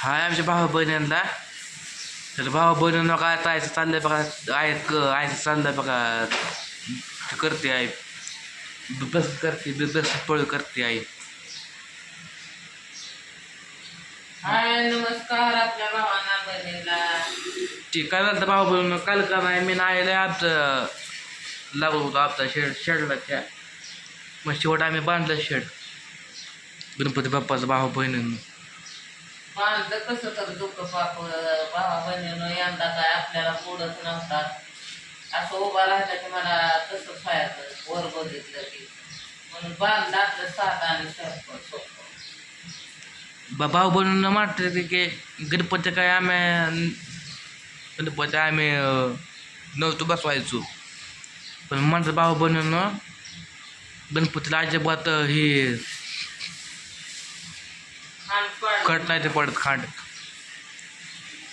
हाय आमच्या भाऊ बहिणींना तर भाऊ बहिणींना काय आयचं चाललंय बघा आय आयचं चाललंय बघा. करते आई. बस करते बस पळ करते आई. हाय नमस्कार आपल्या भावांना बहिणीला ती काय झालं भाऊ बहिणी काल का नाही मी नाही आमचं लागत होतं आमचा शेड शेडला त्या मग शेवट आम्ही बांधलं शेड. गणपती बाप्पाचं भाऊ बहिणींना. बांधलं कसं तर दुःख पाप भावा बहिणीनं यंदा काय आपल्याला पुढंच नव्हता. असं उभा राहिलं की मला व्हायचं वर बघितलं की. म्हणून सात आणि सोपं. भाऊ म्हणते की गणपती काय आम्ही गणपती आम्ही नव्हतो बसवायचो. पण भाऊ बहिणीनं गणपतीला अजिबात कट नाही ते पडत खांड.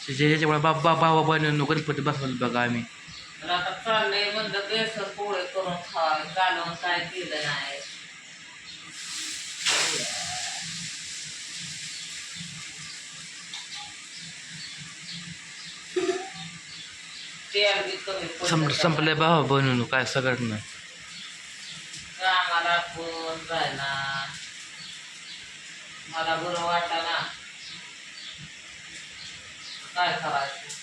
त्याच्यामुळे बा बा भावा बहिणीनं गणपती बसवलं बघा आम्ही. आता चाललंय म्हणलं बेसन पोळे करून खावा कालवून काय केलं नाही. संप सगळं नाही. कामाला कोण जायना मला बरं वाटाना. काय करायचं?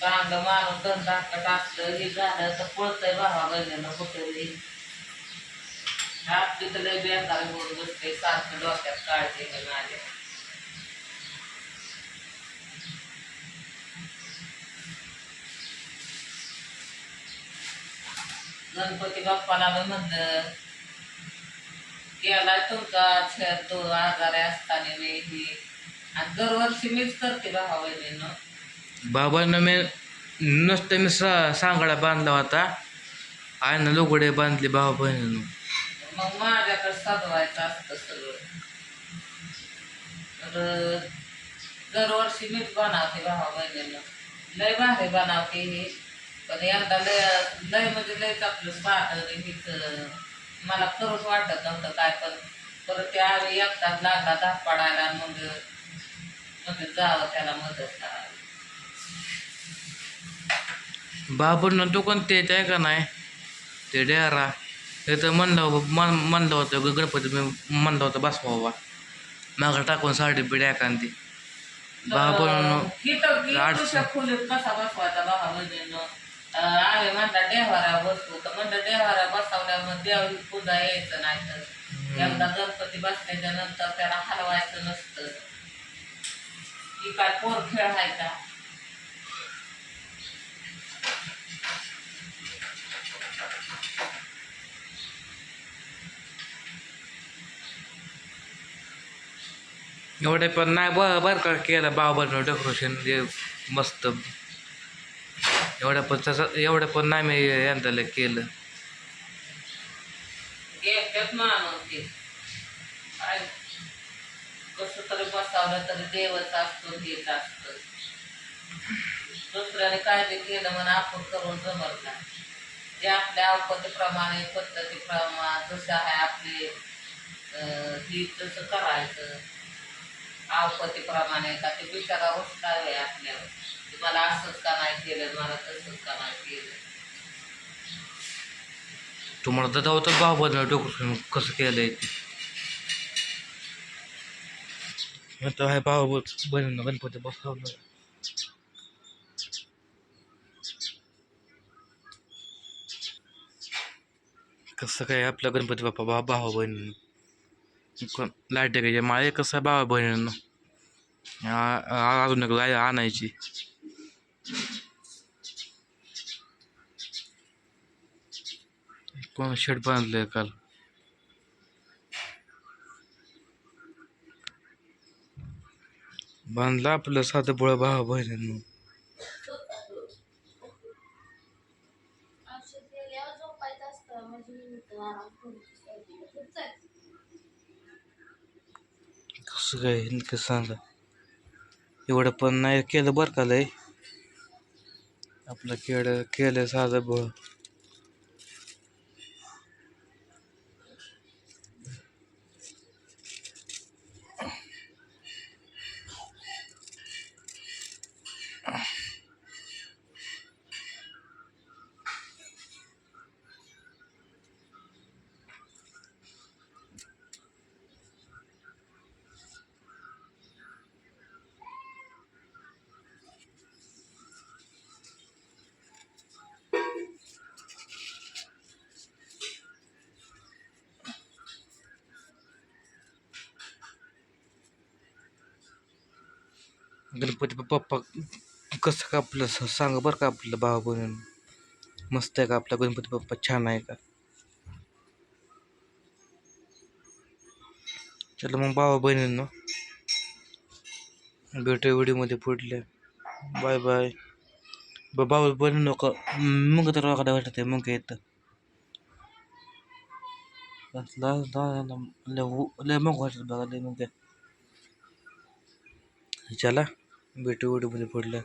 चांगलं माणूस धंदा टाकलं हे झालं तर पळतंय भावा बहिणीनं कुठेतरी. तर लय बेकार होऊन बसते सारखं डोक्यात काळजी घेऊन आले. गणपती बाप्पाला म्हणलं गेला तुमचा खेळ तो आजारी असताना मी ही. आणि दरवर्षी मीच करते भावा बहिणीनं. बाबांना मी नुसतं मी सा सांगाडा बांधला होता. आईनं लोगडे बांधले भावा बहिणीनं. मग माझ्याकडे सजवायचं असतं सगळं. तर दरवर्षी मीच बनवते भावा बहिणीनं. लय भारी बनवते ही. पण यंदा लय लय म्हणजे लयच आपलं स्मार्ट हीच. मला खरंच वाटत नव्हतं काय पण परत त्या आधी एकटाच लागला धाप पडायला मग म्हणजे जावं त्याला मदत बाबांना तो कोणते ते आहे का नाही? ते डेरा. ते तर म्हणलं होतं- मन म्हणलं होतं गणपती मी म्हणलं होतं बसवावा मागं टाकून साडी बिडी एखादी. बाबांना इथं अडचण. इथं खोलीत कसा बसवायचा भावा बहिणीनं आम्ही म्हणला देवारा बसतो तर म्हणलं देवारा बसवल्यावर देव पूजा यायचं नाही तर. एकदा गणपती बसल्याच्या नंतर त्याला हलवायचं नसतं. ही काय पोर खेळ आहे का? एवढे पण नाही ब बरं का केलं बाबांना डेकोरेशन जे मस्त. एवढं पण तसं एवढं पण नाही मी यंदाला केलं. घेतात माणूस ते. काय? कसं तरी बसावलं तरी देवच असतो हेच असतं. दुसऱ्याने काय ते केलं म्हणून आपण करून जमत नाही. जे आपल्या अवपतीप्रमाणे पद्धतीप्रमाणे जसं आहे आपले अं, ही तसं करायचं. अवपतीप्रमाणे का ते बिचारा उठलावे आपल्यावर. असंच का नाही केलं मला तसंच का नाही केलं तुम्हाला तर धावतच भाव बदला डोकं कसं केलंय ते. आता आहे बाबा बनवून गणपती बसवलं कसं काय आपला गणपती बाप्पा बा भावा बहिणीनं? लाइट टाकायची माळे कसं आहे भावा बहिणीनं? अजून एक लाइट आणायची. कोण शेड बांधलंय काल? बांधलं आपलं साधं बुळं भावा बहिणीनं. औषध कसं काय नेमकं सांगा? एवढं पण नाही केलं बरं का लय? आपलं केलं केलं साधं बुळ. गणपती बाप्पा कसं का आपलं स- सांगा बरं का आपलं भाऊ बहिणी मस्त आहे का आपला गणपती बाप्पा? छान आहे का? चला मग भावा बहिणींनो. भेटू व्हिडिओमध्ये पुढल्या. Bye bye. बाबा बहिणी नको मग तर वाकडा वाटत आहे मग येतं. मग वाटत बघा मग. चला. भेटू व्हिडिओमध्ये पुढल्या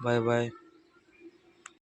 बाय बाय.